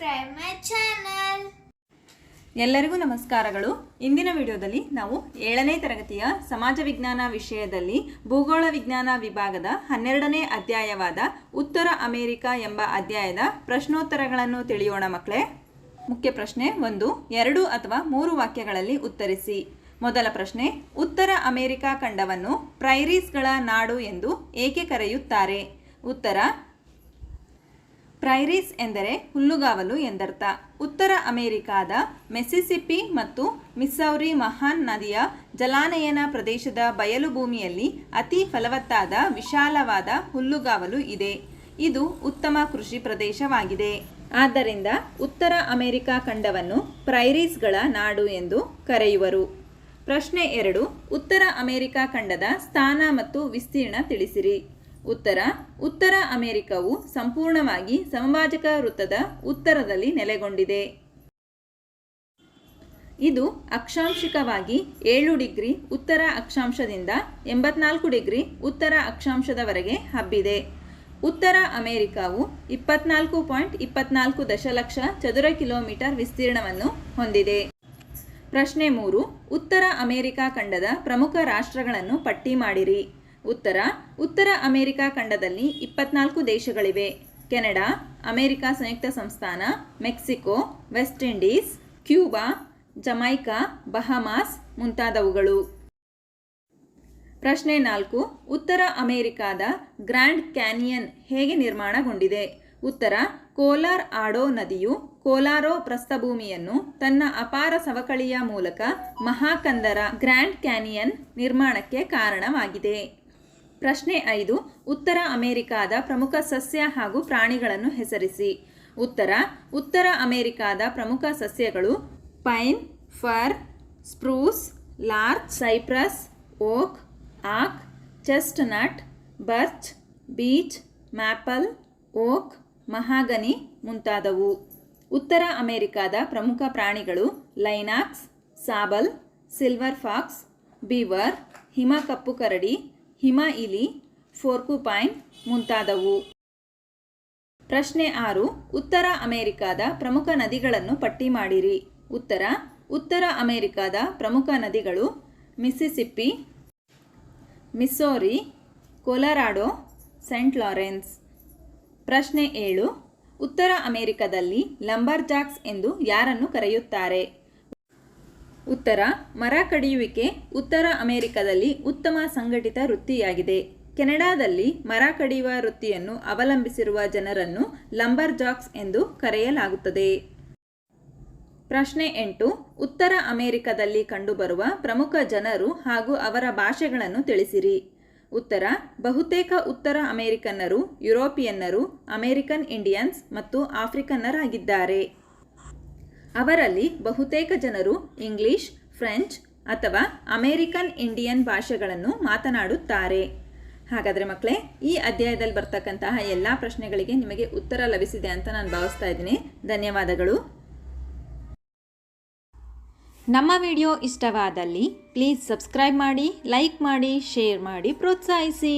subscribe my channel ಎಲ್ಲರಿಗೂ ನಮಸ್ಕಾರಗಳು. ಇಂದಿನ ವಿಡಿಯೋದಲ್ಲಿ ನಾವು ಏಳನೇ ತರಗತಿಯ ಸಮಾಜ ವಿಜ್ಞಾನ ವಿಷಯದಲ್ಲಿ ಭೂಗೋಳ ವಿಜ್ಞಾನ ವಿಭಾಗದ ಹನ್ನೆರಡನೇ ಅಧ್ಯಾಯವಾದ ಉತ್ತರ ಅಮೆರಿಕ ಎಂಬ ಅಧ್ಯಾಯದ ಪ್ರಶ್ನೋತ್ತರಗಳನ್ನು ತಿಳಿಯೋಣ ಮಕ್ಕಳೇ ಮುಖ್ಯ ಪ್ರಶ್ನೆ ಒಂದು, ಎರಡು ಅಥವಾ ಮೂರು ವಾಕ್ಯಗಳಲ್ಲಿ ಉತ್ತರಿಸಿ. ಮೊದಲ ಪ್ರಶ್ನೆ, ಉತ್ತರ ಅಮೆರಿಕ ಖಂಡವನ್ನು ಪ್ರೈರೀಸ್ಗಳ ನಾಡು ಎಂದು ಏಕೆ ಕರೆಯುತ್ತಾರೆ? ಉತ್ತರ ಪ್ರೈರೀಸ್ ಎಂದರೆ ಹುಲ್ಲುಗಾವಲು ಎಂದರ್ಥ. ಉತ್ತರ ಅಮೆರಿಕಾದ ಮೆಸಿಸಿಪಿ ಮತ್ತು ಮಿಸ್ಸೌರಿ ಮಹಾನ್ ನದಿಯ ಜಲಾನಯನ ಪ್ರದೇಶದ ಬಯಲು ಭೂಮಿಯಲ್ಲಿ ಅತಿ ಫಲವತ್ತಾದ ವಿಶಾಲವಾದ ಹುಲ್ಲುಗಾವಲು ಇದೆ. ಇದು ಉತ್ತಮ ಕೃಷಿ ಪ್ರದೇಶವಾಗಿದೆ. ಆದ್ದರಿಂದ ಉತ್ತರ ಅಮೆರಿಕ ಖಂಡವನ್ನು ಪ್ರೈರೀಸ್ಗಳ ನಾಡು ಎಂದು ಕರೆಯುವರು. ಪ್ರಶ್ನೆ ಎರಡು, ಉತ್ತರ ಅಮೆರಿಕ ಖಂಡದ ಸ್ಥಾನ ಮತ್ತು ವಿಸ್ತೀರ್ಣ ತಿಳಿಸಿರಿ. ಉತ್ತರ ಉತ್ತರ ಅಮೆರಿಕವು ಸಂಪೂರ್ಣವಾಗಿ ಸಮಭಾಜಕ ವೃತ್ತದ ಉತ್ತರದಲ್ಲಿ ನೆಲೆಗೊಂಡಿದೆ. ಇದು ಅಕ್ಷಾಂಶಿಕವಾಗಿ ಏಳು ಡಿಗ್ರಿ ಉತ್ತರ ಅಕ್ಷಾಂಶದಿಂದ ಎಂಬತ್ನಾಲ್ಕು ಡಿಗ್ರಿ ಉತ್ತರ ಅಕ್ಷಾಂಶದವರೆಗೆ ಹಬ್ಬಿದೆ. ಉತ್ತರ ಅಮೆರಿಕಾವು ಇಪ್ಪತ್ನಾಲ್ಕು ಪಾಯಿಂಟ್ ಇಪ್ಪತ್ನಾಲ್ಕು ದಶಲಕ್ಷ ಚದುರ ಕಿಲೋಮೀಟರ್ ವಿಸ್ತೀರ್ಣವನ್ನು ಹೊಂದಿದೆ. ಪ್ರಶ್ನೆ ಮೂರು, ಉತ್ತರ ಅಮೆರಿಕಾ ಖಂಡದ ಪ್ರಮುಖ ರಾಷ್ಟ್ರಗಳನ್ನು ಪಟ್ಟಿ ಮಾಡಿರಿ. ಉತ್ತರ ಉತ್ತರ ಅಮೆರಿಕ ಖಂಡದಲ್ಲಿ ಇಪ್ಪತ್ನಾಲ್ಕು ದೇಶಗಳಿವೆ. ಕೆನಡಾ, ಅಮೆರಿಕ ಸಂಯುಕ್ತ ಸಂಸ್ಥಾನ, Mexico, West Indies, Cuba, Jamaica, Bahamas ಮುಂತಾದವುಗಳು. ಪ್ರಶ್ನೆ ನಾಲ್ಕು, ಉತ್ತರ ಅಮೆರಿಕಾದ ಗ್ರ್ಯಾಂಡ್ ಕ್ಯಾನಿಯನ್ ಹೇಗೆ ನಿರ್ಮಾಣಗೊಂಡಿದೆ? ಉತ್ತರ, ಕೋಲಾರ್ ಆಡೋ ನದಿಯು ಕೋಲಾರೋ ಪ್ರಸ್ಥಭೂಮಿಯನ್ನು ತನ್ನ ಅಪಾರ ಸವಕಳಿಯ ಮೂಲಕ ಮಹಾಕಂದರ ಗ್ರ್ಯಾಂಡ್ ಕ್ಯಾನಿಯನ್ ನಿರ್ಮಾಣಕ್ಕೆ ಕಾರಣವಾಗಿದೆ. ಪ್ರಶ್ನೆ ಐದು, ಉತ್ತರ ಅಮೆರಿಕಾದ ಪ್ರಮುಖ ಸಸ್ಯ ಹಾಗೂ ಪ್ರಾಣಿಗಳನ್ನು ಹೆಸರಿಸಿ. ಉತ್ತರ ಉತ್ತರ ಅಮೆರಿಕಾದ ಪ್ರಮುಖ ಸಸ್ಯಗಳು pine, fir, spruce larch cypress, oak, ಆಕ್, chestnut, birch, beech, maple, oak, mahogany ಮುಂತಾದವು. ಉತ್ತರ ಅಮೆರಿಕಾದ ಪ್ರಮುಖ ಪ್ರಾಣಿಗಳು lynx, sable, silver fox, beaver, ಹಿಮ ಕಪ್ಪು ಕರಡಿ ಹಿಮ ಇಲಿ ಫೋರ್ಕುಪೈನ್ ಮುಂತಾದವು. ಪ್ರಶ್ನೆ ಆರು, ಉತ್ತರ ಅಮೆರಿಕಾದ ಪ್ರಮುಖ ನದಿಗಳನ್ನು ಪಟ್ಟಿ ಮಾಡಿರಿ. ಉತ್ತರ ಉತ್ತರ ಅಮೆರಿಕಾದ ಪ್ರಮುಖ ನದಿಗಳು ಮಿಸ್ಸಿಸಿಪ್ಪಿ ಮಿಸ್ಸೋರಿ, ಕೊಲರಾಡೋ, ಸೆಂಟ್ ಲಾರೆನ್ಸ್. ಪ್ರಶ್ನೆ ಏಳು, ಉತ್ತರ ಅಮೆರಿಕದಲ್ಲಿ ಲಂಬರ್ ಜಾಕ್ಸ್ ಎಂದು ಯಾರನ್ನು ಕರೆಯುತ್ತಾರೆ? ಉತ್ತರ, ಮರ ಕಡಿಯುವಿಕೆ ಉತ್ತರ ಅಮೆರಿಕದಲ್ಲಿ ಉತ್ತಮ ಸಂಘಟಿತ ವೃತ್ತಿಯಾಗಿದೆ. ಕೆನಡಾದಲ್ಲಿ ಮರ ಕಡಿಯುವ ವೃತ್ತಿಯನ್ನು ಅವಲಂಬಿಸಿರುವ ಜನರನ್ನು ಲಂಬರ್ ಜಾಕ್ಸ್ ಎಂದು ಕರೆಯಲಾಗುತ್ತದೆ. ಪ್ರಶ್ನೆ ಎಂಟು, ಉತ್ತರ ಅಮೆರಿಕದಲ್ಲಿ ಕಂಡುಬರುವ ಪ್ರಮುಖ ಜನರು ಹಾಗೂ ಅವರ ಭಾಷೆಗಳನ್ನು ತಿಳಿಸಿರಿ. ಉತ್ತರ, ಬಹುತೇಕ ಉತ್ತರ ಅಮೆರಿಕನ್ನರು, ಯುರೋಪಿಯನ್ನರು, ಅಮೆರಿಕನ್ ಇಂಡಿಯನ್ಸ್ ಮತ್ತು ಆಫ್ರಿಕನ್ನರಾಗಿದ್ದಾರೆ. ಅವರಲ್ಲಿ ಬಹುತೇಕ ಜನರು ಇಂಗ್ಲಿಷ್, ಫ್ರೆಂಚ್ ಅಥವಾ ಅಮೇರಿಕನ್ ಇಂಡಿಯನ್ ಭಾಷೆಗಳನ್ನು ಮಾತನಾಡುತ್ತಾರೆ. ಹಾಗಾದರೆ ಮಕ್ಕಳೇ ಈ ಅಧ್ಯಾಯದಲ್ಲಿ ಬರ್ತಕ್ಕಂತಹ ಎಲ್ಲ ಪ್ರಶ್ನೆಗಳಿಗೆ ನಿಮಗೆ ಉತ್ತರ ಲಭಿಸಿದೆ ಅಂತ ನಾನು ಭಾವಿಸ್ತಾ ಇದ್ದೀನಿ. ಧನ್ಯವಾದಗಳು. ನಮ್ಮ ವಿಡಿಯೋ ಇಷ್ಟವಾದಲ್ಲಿ ಪ್ಲೀಸ್ ಸಬ್ಸ್ಕ್ರೈಬ್ ಮಾಡಿ, ಲೈಕ್ ಮಾಡಿ, ಶೇರ್ ಮಾಡಿ, ಪ್ರೋತ್ಸಾಹಿಸಿ.